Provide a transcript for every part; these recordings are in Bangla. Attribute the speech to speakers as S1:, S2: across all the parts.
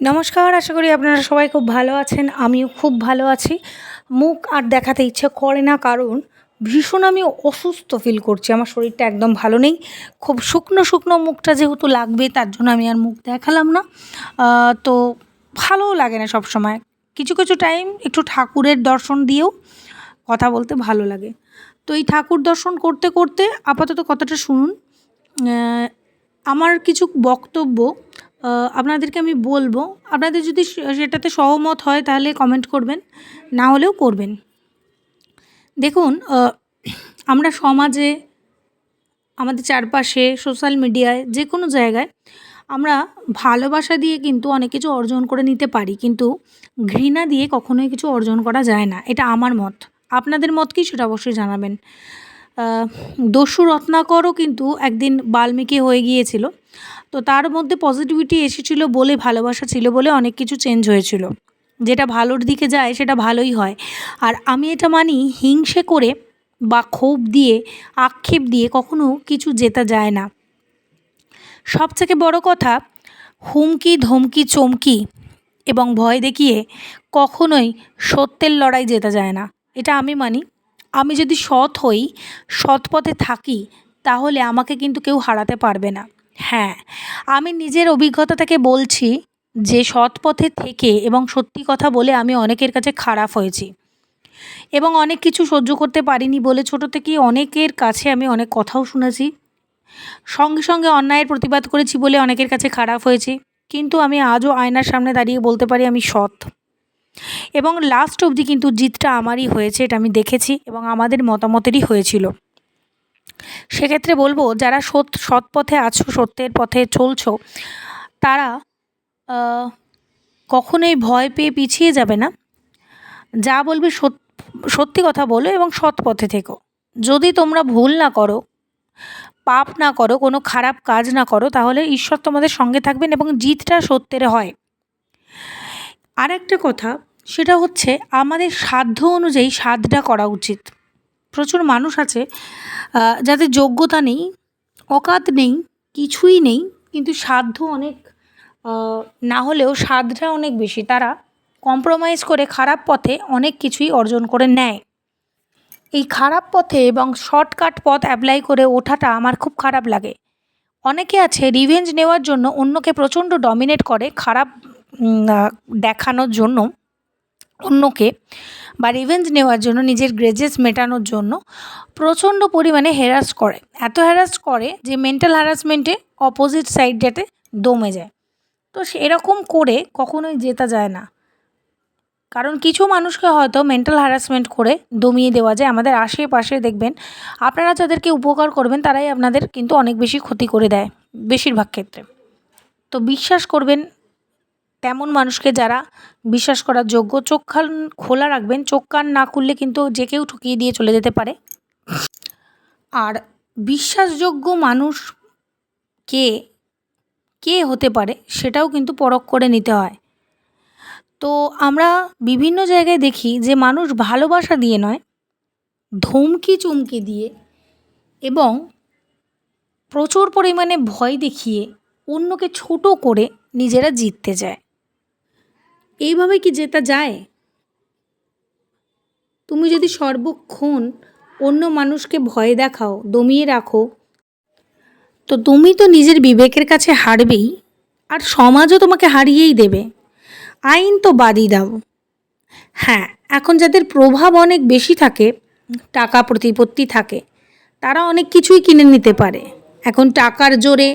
S1: নমস্কার, আশা করি আপনারা সবাই খুব ভালো আছেন, আমিও খুব ভালো আছি। মুখ আর দেখাতে ইচ্ছে করে না, কারণ ভীষণ আমি অসুস্থ ফিল করছি, আমার শরীরটা একদম ভালো নেই। খুব শুকনো শুকনো মুখটা যেহেতু লাগবে, তার জন্য আমি আর মুখ দেখালাম না। তো ভালোও লাগে না সব সময় কিছু কিছু টাইম একটু ঠাকুরের দর্শন দিয়েও কথা বলতে ভালো লাগে। তো এই ঠাকুর দর্শন করতে করতে আপাতত কথাটা শুনুন। আমার কিছু বক্তব্য আপনাদেরকে আমি বলব, আপনাদের যদি সেটাতে সহমত হয় তাহলে কমেন্ট করবেন, না হলেও করবেন। দেখুন আমরা সমাজে, আমাদের চারপাশে সোশ্যাল মিডিয়ায় যে কোনো জায়গায়, আমরা ভালোবাসা দিয়ে কিন্তু অনেক কিছু অর্জন করে নিতে পারি, কিন্তু ঘৃণা দিয়ে কখনোই কিছু অর্জন করা যায় না। এটা আমার মত। আপনাদের মত কি সেটা অবশ্যই জানাবেন। দস্যু রত্নাকরও কিন্তু একদিন বাল্মীকি হয়ে গিয়েছিল। তো তার মধ্যে পজিটিভিটি এসেছিল বলে, ভালোবাসা ছিল বলে অনেক কিছু চেঞ্জ হয়েছিল। যেটা ভালোর দিকে যায়, সেটা ভালোই হয়। আর আমি এটা মানি, হিংসে করে বা ক্ষোভ দিয়ে, আক্ষেপ দিয়ে কখনো কিছু জেতা যায় না। সবথেকে বড় কথা, হুমকি, ধমকি, চমকি এবং ভয় দেখিয়ে কখনোই সত্যের লড়াই জেতা যায় না। এটা আমি মানি। আমি যদি সৎ হই, সৎ পথে থাকি, তাহলে আমাকে কিন্তু কেউ হারাতে পারবে না। হ্যাঁ আমি নিজের অভিজ্ঞতা থেকে বলছি যে সৎ পথে থেকে এবং সত্যি কথা বলে আমি অনেকের কাছে খারাপ হয়েছি। এবং অনেক কিছু সহ্য করতে পারিনি বলে ছোটো থেকেই অনেকের কাছে আমি অনেক কথাও শুনেছি। সঙ্গে সঙ্গে অন্যায়ের প্রতিবাদ করেছি বলে অনেকের কাছে খারাপ হয়েছে। কিন্তু আমি আজও আয়নার সামনে দাঁড়িয়ে বলতে পারি আমি সৎ। এবং লাস্ট অবধি কিন্তু জিতটা আমারই হয়েছে, এটা আমি দেখেছি এবং আমাদের মতামতেরই হয়েছিল। সেক্ষেত্রে বলব, যারা সৎ সৎ পথে আছো, সত্যের পথে চলছো, তারা কখনোই ভয় পেয়ে পিছিয়ে যাবে না। যা বলবে সত- সত্যি কথা বলো এবং সৎ পথে থেকো। যদি তোমরা ভুল না করো, পাপ না করো, কোনো খারাপ কাজ না করো, তাহলে ঈশ্বর তোমাদের সঙ্গে থাকবেন এবং জিতটা সত্যের হয়। আর একটা কথা সেটা হচ্ছে আমাদের সাধ্য অনুযায়ী সাধটা করা উচিত। প্রচুর মানুষ আছে যাদের যোগ্যতা নেই, অকাত নেই, কিছুই নেই, কিন্তু সাধ্য অনেক না হলেও স্বাদটা অনেক বেশি। তারা কম্প্রোমাইজ করে খারাপ পথে অনেক কিছুই অর্জন করে নেয়। এই খারাপ পথে এবং শর্টকাট পথ অ্যাপ্লাই করে ওঠাটা আমার খুব খারাপ লাগে। অনেকে আছে রিভেঞ্জ নেওয়ার জন্য অন্যকে প্রচণ্ড ডমিনেট করে খারাপ দেখানোর জন্য। অন্যকে বা রিভেঞ্জ নেওয়ার জন্য, নিজের গ্রেজেস মেটানোর জন্য প্রচণ্ড পরিমাণে হ্যারাস করে। এত হ্যারাস করে যে মেন্টাল হ্যারাসমেন্টে অপোজিট সাইড যাতে দমে যায়। তো সেরকম করে কখনোই জেতা যায় না। কারণ কিছু মানুষকে হয়তো মেন্টাল হ্যারাসমেন্ট করে দমিয়ে দেওয়া যায়। আমাদের আশেপাশে দেখবেন, আপনারা যাদেরকে উপকার করবেন, তারাই আপনাদের কিন্তু অনেক বেশি ক্ষতি করে দেয় বেশিরভাগ ক্ষেত্রে। তো বিশ্বাস করবেন তেমন মানুষকে যারা বিশ্বাস করার যোগ্য, চোখ কান খোলা রাখবেন। চোখ কান না খুললে কিন্তু যে কেউ ঠকিয়ে দিয়ে চলে যেতে পারে। আর বিশ্বাসযোগ্য মানুষ কে কে হতে পারে সেটাও কিন্তু পরখ করে নিতে হয়। তো আমরা বিভিন্ন জায়গায় দেখি যে মানুষ ভালোবাসা দিয়ে নয়, ধমকি চুমকি দিয়ে এবং প্রচুর পরিমাণে ভয় দেখিয়ে অন্যকে ছোট করে নিজেরা জিততে যায় এইভাবে কি জেতা যায়? তুমি যদি সর্বক্ষণ অন্য মানুষকে ভয় দেখাও, দমিয়ে রাখো, তো তুমি তো নিজের বিবেকের কাছে হারবেই, আর সমাজও তোমাকে হারিয়েই দেবে। আইন তো বাদই দাও। হ্যাঁ এখন যাদের প্রভাব অনেক বেশি থাকে, টাকা প্রতিপত্তি থাকে, তারা অনেক কিছুই কিনে নিতে পারে। এখন টাকার জোরে,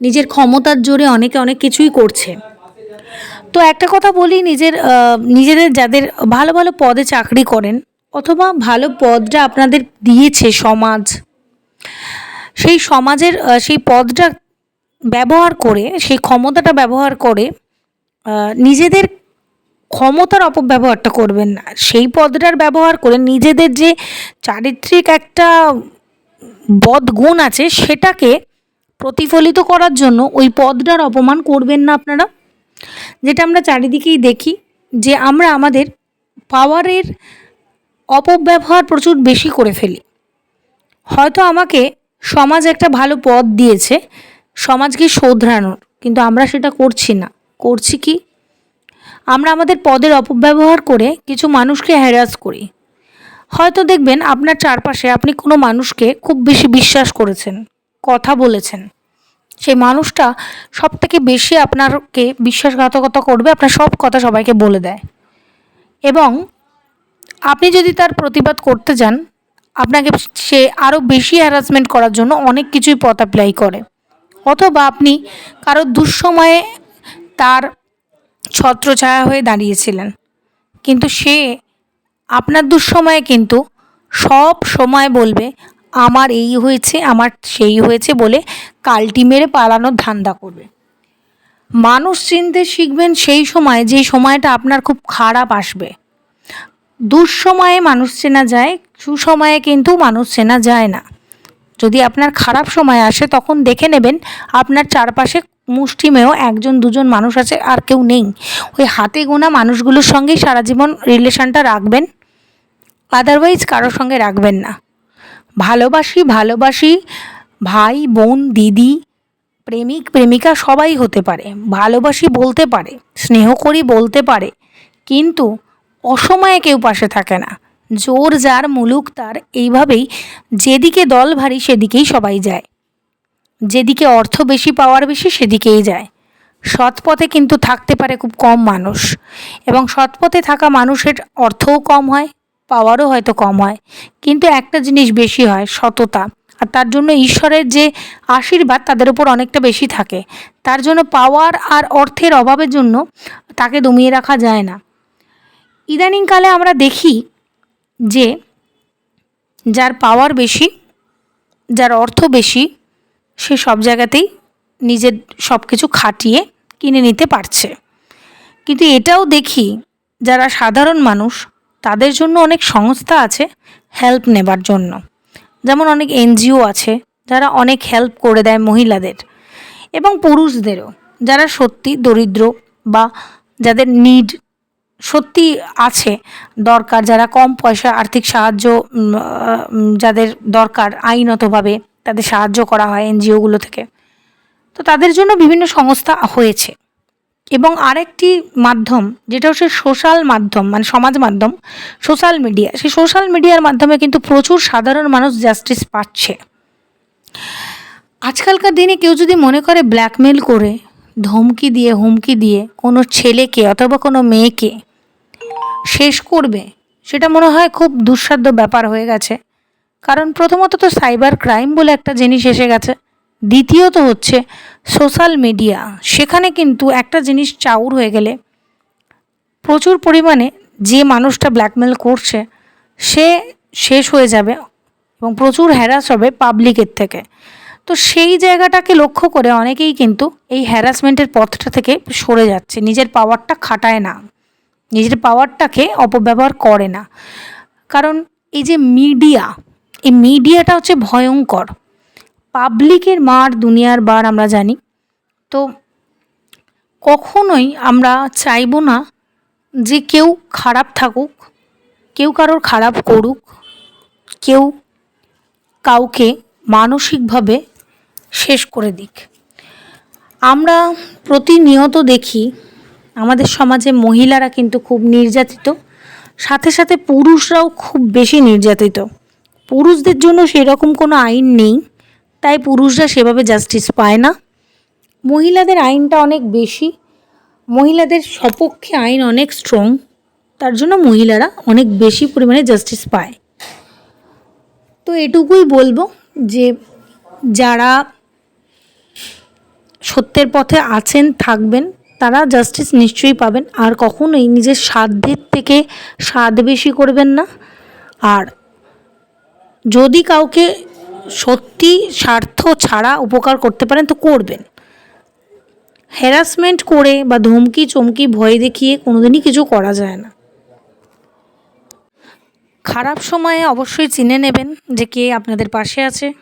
S1: নিজের ক্ষমতার জোরে অনেকে অনেক কিছুই করছে। তো একটা কথা বলি, নিজের নিজেদের যাদের ভালো ভালো পদে চাকরি করেন, অথবা ভালো পদটা আপনাদের দিয়েছে সমাজ, সেই সমাজের সেই পদটা ব্যবহার করে, সেই ক্ষমতাটা ব্যবহার করে নিজেদের ক্ষমতার অপব্যবহারটা করবেন না। সেই পদটার ব্যবহার করে নিজেদের যে চারিত্রিক একটা বদগুণ আছে, সেটাকে প্রতিফলিত করার জন্য ওই পদটার অপমান করবেন না আপনারা? যেটা আমরা চারিদিকেই দেখি যে আমরা আমাদের পাওয়ারের অপব্যবহার প্রচুর বেশি করে ফেলি। হয়তো আমাকে সমাজ একটা ভালো পদ দিয়েছে, সমাজকে শোধরানোর, কিন্তু আমরা সেটা করছি না। করছি কি? আমরা আমাদের পদের অপব্যবহার করে কিছু মানুষকে হ্যারাস করি। হয়তো দেখবেন আপনার চারপাশে আপনি কোনো মানুষকে খুব বেশি বিশ্বাস করেছেন, কথা বলেছেন। সেই মানুষটা সব থেকে বেশি আপনারকে বিশ্বাসঘাতকতা করবে, আপনার সব কথা সবাইকে বলে দেয়। এবং আপনি যদি তার প্রতিবাদ করতে যান, আপনাকে সে আরও বেশি হ্যারাসমেন্ট করার জন্য অনেক কিছুই পথ অ্যাপ্লাই করে। অথবা আপনি কারও দুঃসময়ে তার ছত্রছায়া হয়ে দাঁড়িয়েছিলেন, কিন্তু সে আপনার দুঃসময়ে কিন্তু সব সময় বলবে আমার এই হয়েছে, আমার সেই হয়েছে বলে কালটি মেরে পালানোর ধান্দা করবে। মানুষ চিনতে শিখবেন সেই সময়, যে সময়টা আপনার খুব খারাপ আসবে। দুঃসময়ে মানুষ চেনা যায়, সুসময়ে কিন্তু মানুষ চেনা যায় না। যদি আপনার খারাপ সময় আসে, তখন দেখে নেবেন আপনার চারপাশে মুষ্টিমেয় একজন, দুজন মানুষ আছে আর কেউ নেই। ওই হাতে গোনা মানুষগুলোর সঙ্গেই সারা জীবন রিলেশনটা রাখবেন আদারওয়াইজ কারোর সঙ্গে রাখবেন না। ভালোবাসি ভালোবাসি, ভাই, বোন, দিদি, প্রেমিক, প্রেমিকা সবাই হতে পারে। ভালোবাসি বলতে পারে, স্নেহ করি বলতে পারে, কিন্তু অসময়ে কেউ পাশে থাকে না। জোর যার, মুলুক তার, এইভাবেই যেদিকে দল ভারী সেদিকেই সবাই যায়। যেদিকে অর্থ বেশি পাওয়ার বেশি, সেদিকেই যায়। সৎপথে কিন্তু থাকতে পারে খুব কম মানুষ। এবং সৎপথে থাকা মানুষের অর্থও কম হয় পাওয়ারও হয়তো কম হয়। কিন্তু একটা জিনিস বেশি হয়, সততা। আর তার জন্য ঈশ্বরের যে আশীর্বাদ তাদের উপর অনেকটা বেশি থাকে। তার জন্য পাওয়ার আর অর্থের অভাবের জন্য তাকে দমিয়ে রাখা যায় না। ইদানিংকালে আমরা দেখি যে যার পাওয়ার বেশি, যার অর্থ বেশি, সে সব জায়গাতেই নিজের সব কিছু খাটিয়ে কিনে নিতে পারছে। কিন্তু এটাও দেখি যারা সাধারণ মানুষ তাদের জন্য অনেক সংস্থা আছে হেল্প নেবার জন্য। যেমন অনেক এনজিও আছে, যারা অনেক হেল্প করে দেয় মহিলাদের এবং পুরুষদেরও, যারা সত্যি দরিদ্র বা যাদের নিড সত্যি আছে, দরকার যারা কম পয়সা আর্থিক সাহায্য যাদের দরকার আইনতভাবে তাদের সাহায্য করা হয় এনজিওগুলো থেকে। তো তাদের জন্য বিভিন্ন সংস্থা হয়েছে। এবং আরেকটি মাধ্যম, যেটা হচ্ছে সোশ্যাল মাধ্যম মানে সমাজ মাধ্যম সোশ্যাল মিডিয়া সেই সোশ্যাল মিডিয়ার মাধ্যমে কিন্তু প্রচুর সাধারণ মানুষ জাস্টিস পাচ্ছে। আজকালকার দিনে কেউ যদি মনে করে ব্ল্যাকমেল করে, ধমকি দিয়ে, হুমকি দিয়ে কোনো ছেলেকে অথবা কোনো মেয়েকে শেষ করবে, সেটা মনে হয় খুব দুঃসাধ্য ব্যাপার হয়ে গেছে। কারণ প্রথমত তো সাইবার ক্রাইম বলে একটা জিনিস এসে গেছে। দ্বিতীয়ত হচ্ছে সোশ্যাল মিডিয়া। সেখানে কিন্তু একটা জিনিস চাউর হয়ে গেলে প্রচুর পরিমাণে যে মানুষটা ব্ল্যাকমেল করছে, সে শেষ হয়ে যাবে এবং প্রচুর হ্যারাস হবে পাবলিকের থেকে। তো সেই জায়গাটাকে লক্ষ্য করে অনেকেই কিন্তু এই হ্যারাসমেন্টের পথটা থেকে সরে যাচ্ছে। নিজের পাওয়ারটা খাটায় না। নিজের পাওয়ারটাকে অপব্যবহার করে না। কারণ এই যে মিডিয়া এই মিডিয়াটা হচ্ছে ভয়ঙ্কর। পাবলিকের মার দুনিয়ার বার আমরা জানি। তো কখনোই আমরা চাইব না যে কেউ খারাপ থাকুক, কেউ কারোর খারাপ করুক, কেউ কাউকে মানসিকভাবে শেষ করে দিক। আমরা প্রতিনিয়ত দেখি, আমাদের সমাজে মহিলারা কিন্তু খুব নির্যাতিত, সাথে সাথে পুরুষরাও খুব বেশি নির্যাতিত। পুরুষদের জন্য সেরকম কোনো আইন নেই। তাই পুরুষরা সেভাবে জাস্টিস পায় না। মহিলাদের আইনটা অনেক বেশি। মহিলাদের সপক্ষে আইন অনেক স্ট্রং তার জন্য মহিলারা অনেক বেশি পরিমাণে জাস্টিস পায়। তো এটুকুই বলব যে, যারা সত্যের পথে আছেন, থাকবেন, তারা জাস্টিস নিশ্চয়ই পাবেন। আর কখনোই নিজের সাধ্যের থেকে স্বাদ বেশি করবেন না। আর যদি কাউকে সত্যি স্বার্থ ছাড়া উপকার করতে পারেন, তো করবেন। হ্যারাসমেন্ট করে বা ধমকি, চমকি, ভয় দেখিয়ে কোনোদিনই কিছু করা যায় না। খারাপ সময়ে অবশ্যই চিনে নেবেন যে কে আপনাদের পাশে আছে।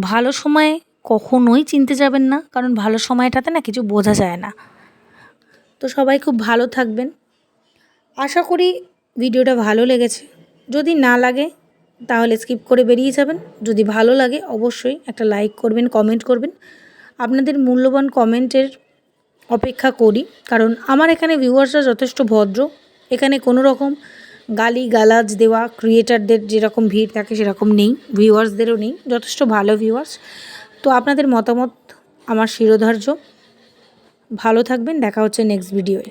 S1: ভালো সময়ে কখনোই চিনতে যাবেন না, কারণ ভালো সময়টাতে না কিছু বোঝা যায় না। তো সবাই খুব ভালো থাকবেন। আশা করি ভিডিওটা ভালো লেগেছে। যদি না লাগে তাহলে স্কিপ করে বেরিয়ে যাবেন। যদি ভালো লাগে, অবশ্যই একটা লাইক করবেন কমেন্ট করবেন। আপনাদের মূল্যবান কমেন্টের অপেক্ষা করি, কারণ আমার এখানে ভিউয়ার্সরা যথেষ্ট ভদ্র। এখানে কোনো রকম গালি গালাজ দেওয়া ক্রিয়েটারদের যেরকম ভিড় থাকে সেরকম নেই ভিউয়ার্সদেরও নেই, যথেষ্ট ভালো ভিউয়ার্স তো আপনাদের মতামত, আমার শিরোধার্য। ভালো থাকবেন, দেখা হচ্ছে নেক্সট ভিডিওয়ে